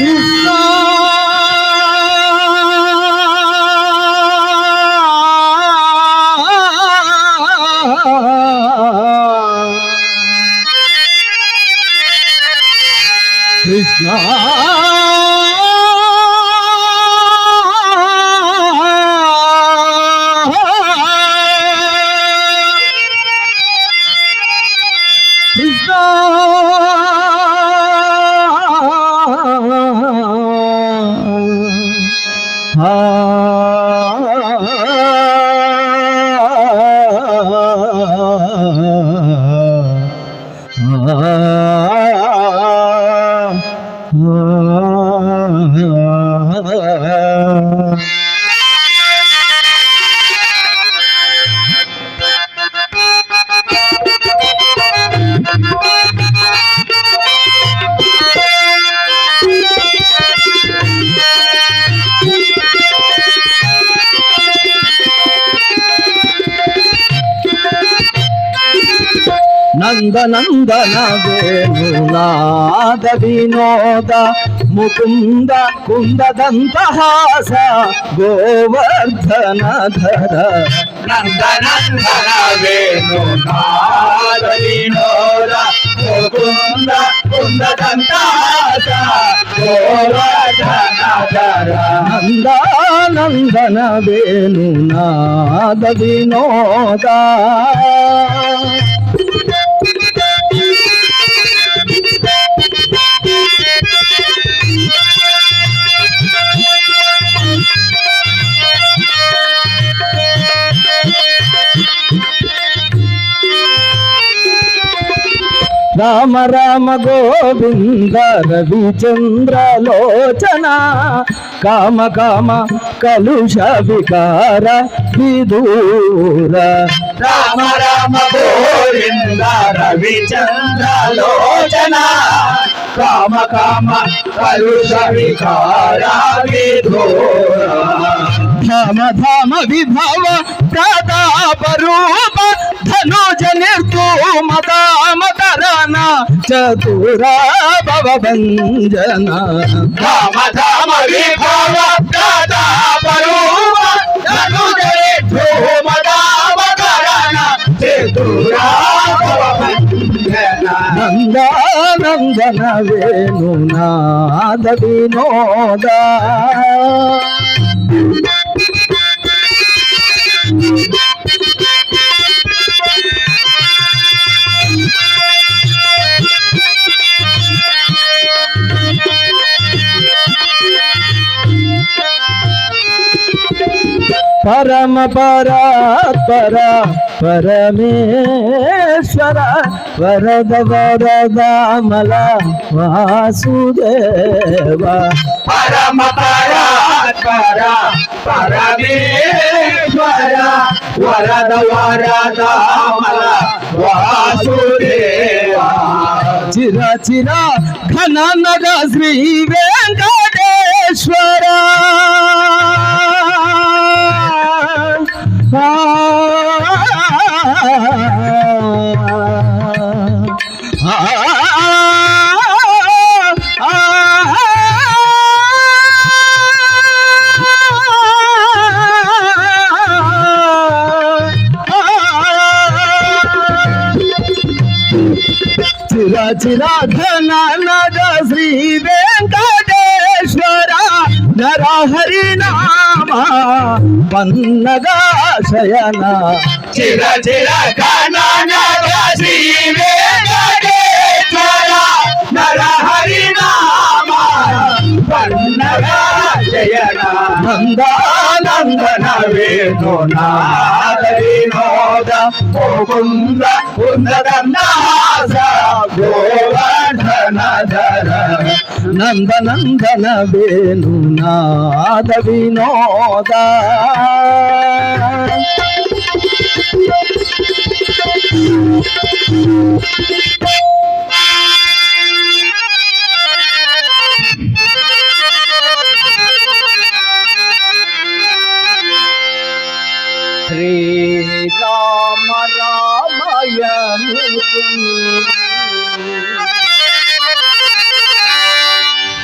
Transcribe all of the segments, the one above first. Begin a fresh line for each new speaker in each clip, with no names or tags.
你 నందనందన వేణునాద వినోద ముకుంద కుందదంతహాస గోవర్ధన ధర
నందనందన వేణు నాద వినోద ముకుంద కుందదంతాస గోవర్ధనధర.
నందానందన వేణునాద వినోద. రామ రామ గోవింద రవిచంద్రలోచన కామ కామ కలుష వికార విదూర.
రామ రామ గోవింద రవిచంద్రలోచన కామ కామ కలుష వికార విధూర
ధామ ధామ విభవ ప్రతాప రూప ధనుజ నిర్తూ మదామతరణ చతుర భవ భంజన
రామ ధామ విభవ ప్రతాప రూప ధనుజే ధూమదావకరణ చతురాభవ భంజన
నందానందన వేణునాద వినోద. పరమ పరాత్పర పరమేశ్వర వరద వరదామల వాసుదేవ.
పరమ పరా పరమేశ్వర వరద వరదామల వాసుదేవా
చిర చిర ఘన నగ శ్రీ వెంకటేశ్వర ఆ, చిర నర శ్రీ వెంకటేశ్వర నర హరినామా పన్నగా శయన.
చిర చిర గణనగ శ్రీ వెంకటేశ్వర నర హరినామా పన్నగా
నందానందన
వేణు నాద వినోద ముకుంద కుందనాస గోవర్ధన ధర
నందనందన వేణు నాద వినోద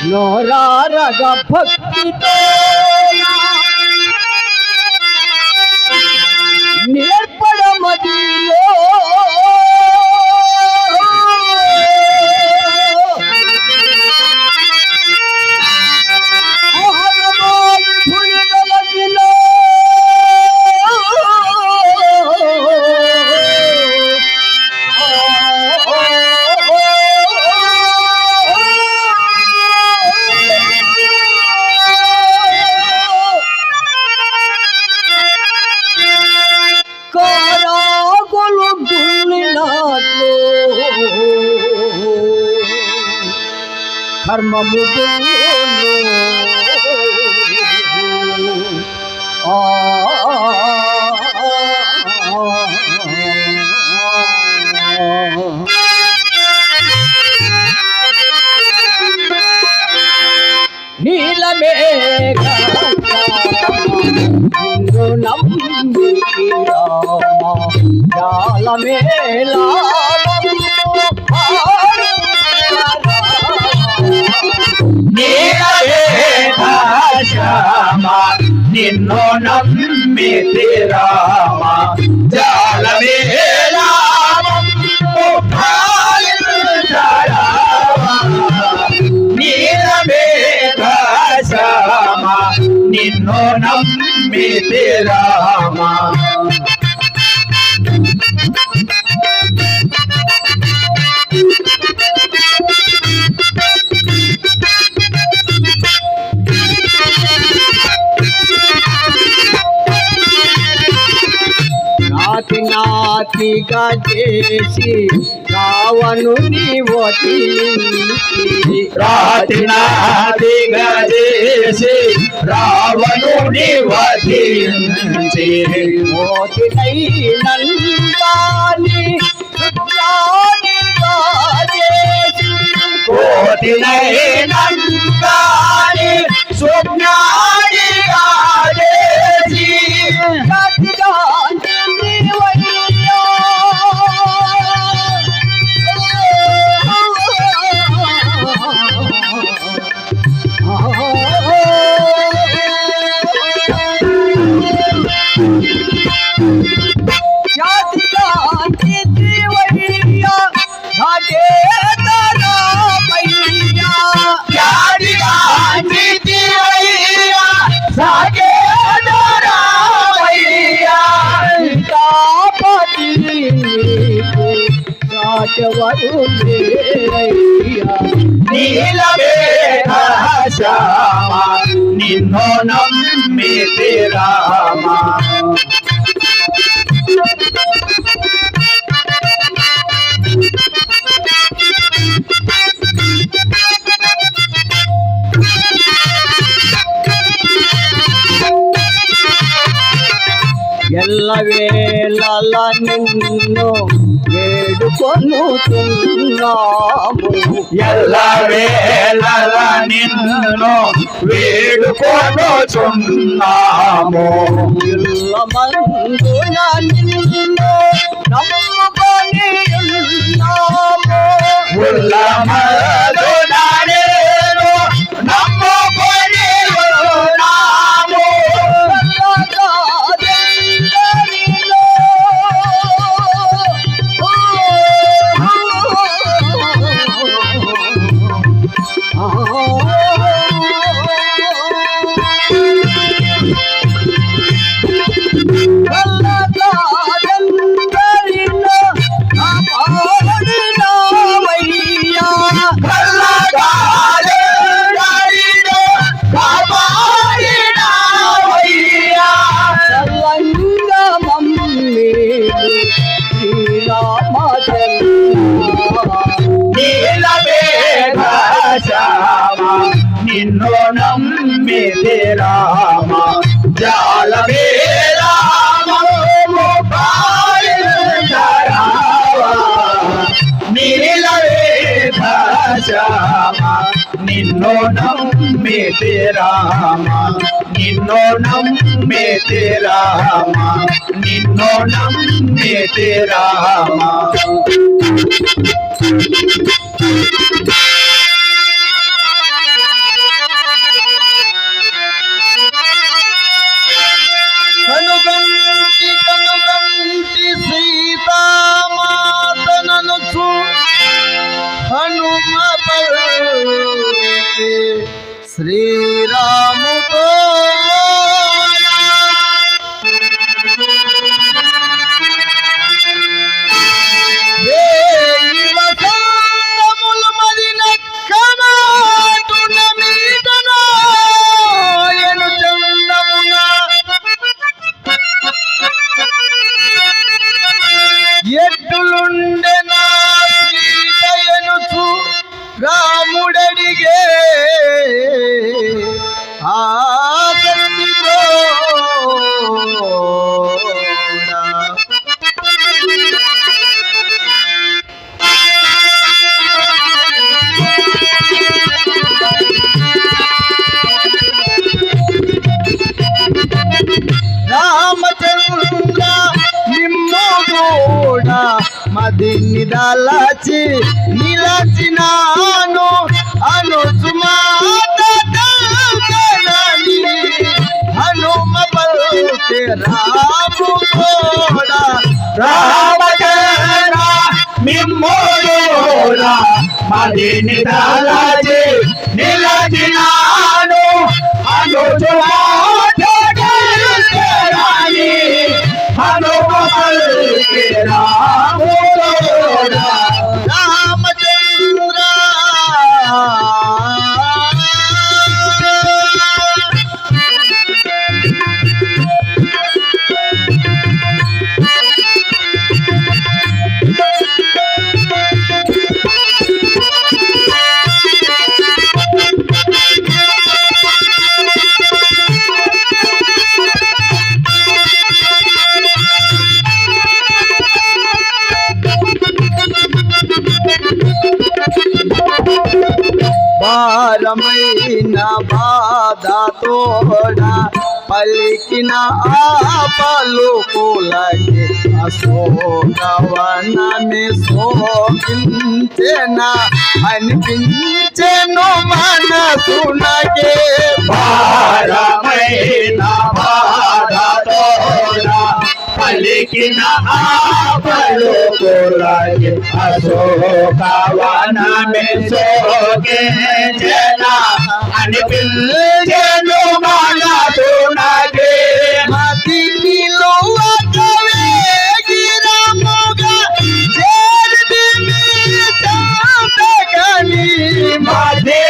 నోరారగ భక్తితో నీలమే ఆ నీలమేఘ రామ జాలమేలా
శ్యామ నిన్ను నమ్మితి రామ జాలమే నిన్ను నమ్మితి రామ
నాటి నాటిగా చేసి రావణు వటి
రాతి నాదిగా చేసి రావణుని వధించి
మోటినై నందాని సుజ్ఞానిగా చేసి
కోటినైనంతాని సుజ్ఞానిగా నిన్ను
వేడుకొనుతున్నాము
ఎల్ల వేళల నిన్ను వేడుకొనుచున్నాము.
మందున నిన్ను నమ్ముకొని ఉన్నాము.
ఉల్లమరుడనేను నమ్మితి రామ నిన్ను నమ్మితి రామ.
మదిని దలచి నిలచినాను అనుచుమాతని హనుమ పలుకే రాము తోడ
రామచంద్ర మిమ్మోడ మదిని దాలాజి నిలచినాను అనుచుమాని
భారమైన బాధ తోడా పలికిన ఆ పలుకులకి అశోకవనమి శోకించెన అనిపించెను మనసునకే.
భారమైన బాధ తోడా लेकिन आप लोग लगे अशोका वाना में
सो गए जना अनबिल जनो माला
तो
ना दे माती मिलो अटवे
गिरा मोगा जेल भी मिलता
बेगनी माते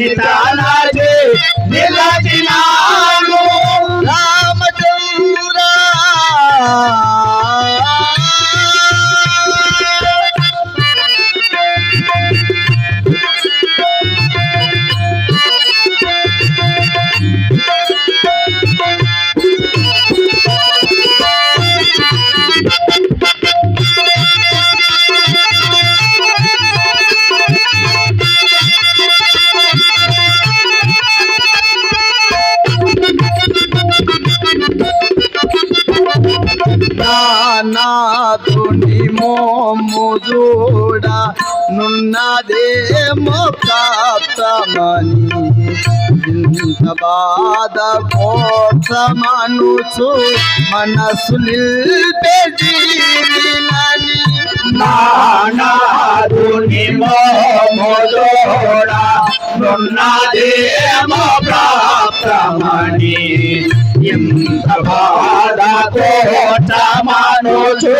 మదిని నానాథుని మోము చూడ నున్నదేమో ప్రాప్తమని ఇంత బాధ కోసమనుచు మనసు నిల్పే జీవినని.
నానాదుని మోమోదోడ నున్నదేమో ప్రాప్తమని ఇంత బాధ కోట మనోజు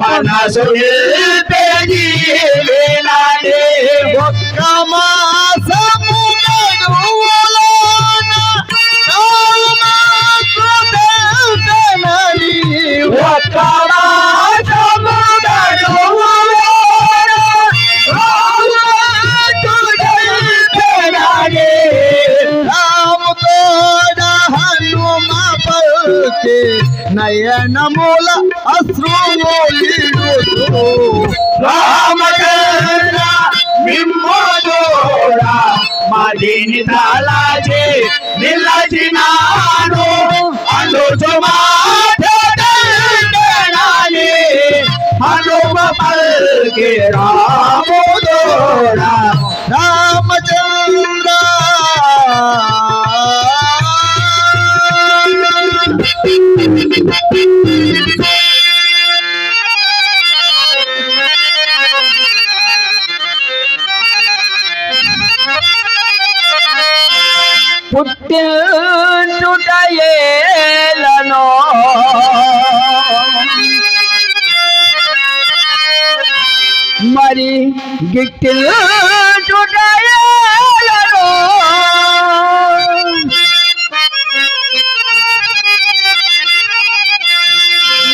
మనసు
ఒక్క మాసము
నయనమూల అశ్రుమూలిడుతూ
రామచంద్ర మిమ్మోదోడ మదిని తలాచి నిలచినాను. అందుచు మాట్లాడాలి హనుమ పల్కి గిట్టించుటయేలను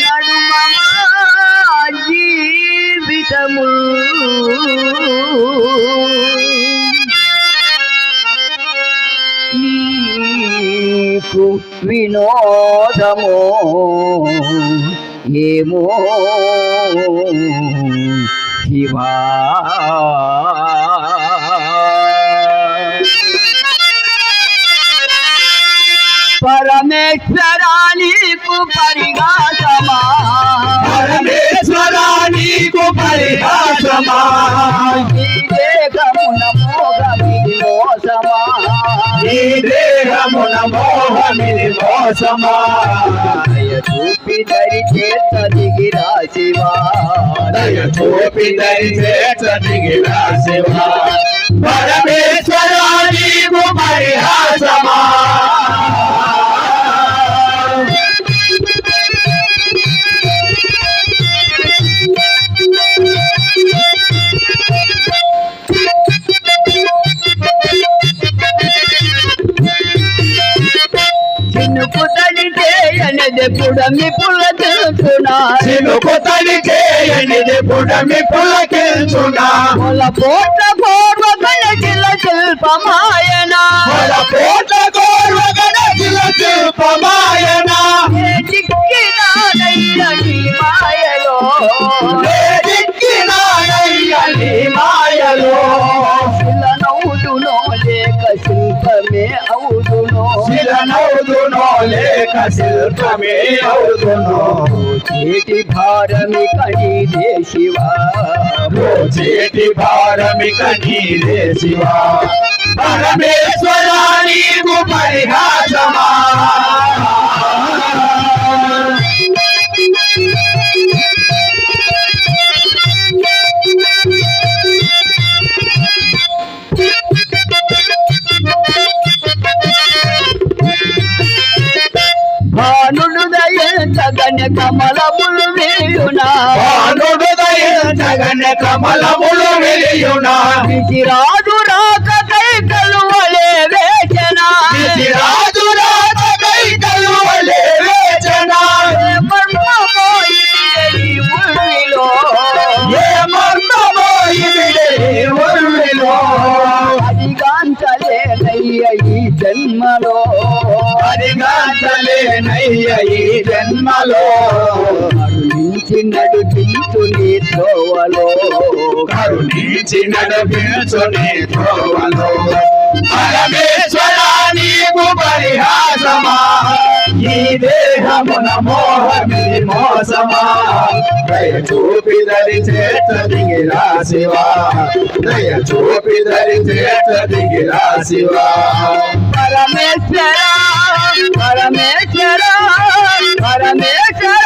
నడుమ జీవితము. నీకు వినోదము. ఏమో శివా పరమేశ్వరా నీకు పరిగాసమా
పరమేశ్వర నీకు పరిహాసమా?
ఈ దేహమున మోగమిది మోసమా?
ఈ దేహమున మోహమిది మోసమా?
చూపి దరి చేత దిగిరా శివా
దయ చూపి దరిచేతదిగిరా శివా పరమేశ్వర నీకు పరిహాసమా?
చినుకు తడి చేయనిది పుడమి పుల తెలుసునా
చినుకు తడి చేయనిది పుడమి పులకిల్చునా
పొల పోట కోట కలకిల శిల్పమాయనా. మాయలో.
మాయలో.
శిల్పమే అవుదునో చేటి భారమి కణిదే శివా.
చేటి భారమిక నీదే శివా. పరమేశ్వర నీకు పరిహాసమా
భానుడు దయగన కమలములు వేయునా.
భానుడు దయగన కమలములు వెలియునా
రాజు రాక కరుణించి
నడిపించుని త్రోవలో పరమేశ్వర నీకు పరిహాసమా ఈ దేహమున మోహమిది మోసమా దయ చూపి దరి చేత దిగిరా శివా దయ చూపి దరి చేత దిగిరా శివా
పరమేశ్వర పరమేశ్వర పరమేశ్వర.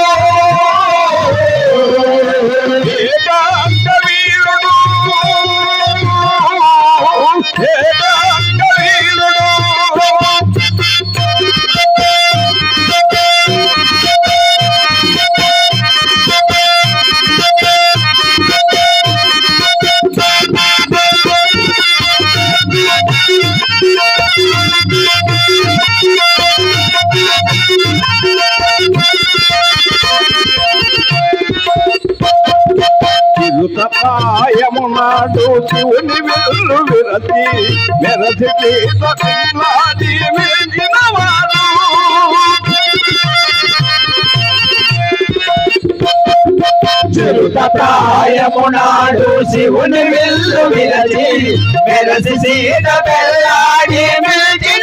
చిరుతపాయమునాడు శివుని వెళ్ళు విరసి మెరసి చేతలాడి మెరిగినవాడు చిరుతప్రాయమునాడు శివుని విల్లు విరచి మెరసి సీత పెళ్ళాడి మెరిగినవాడు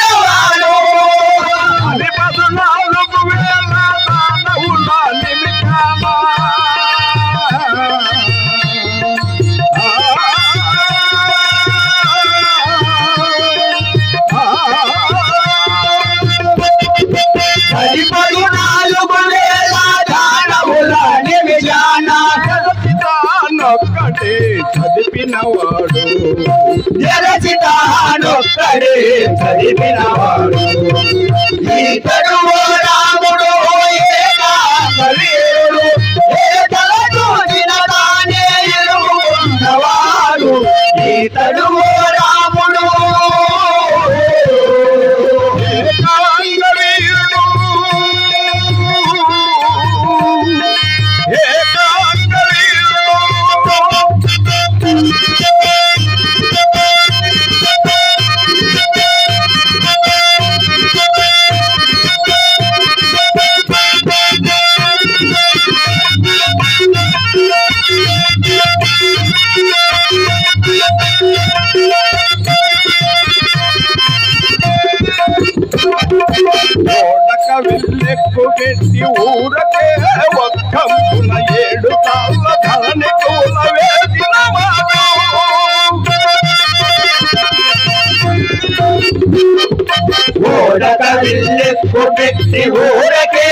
చదివినవాడు. జలచితానొక్కడే చదివినవాడు. ఈతడు పెట్టి ఊరకే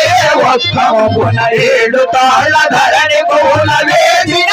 ఒక్కంపున ఏడు తాళ్ళ ధరణి కూల వేసిన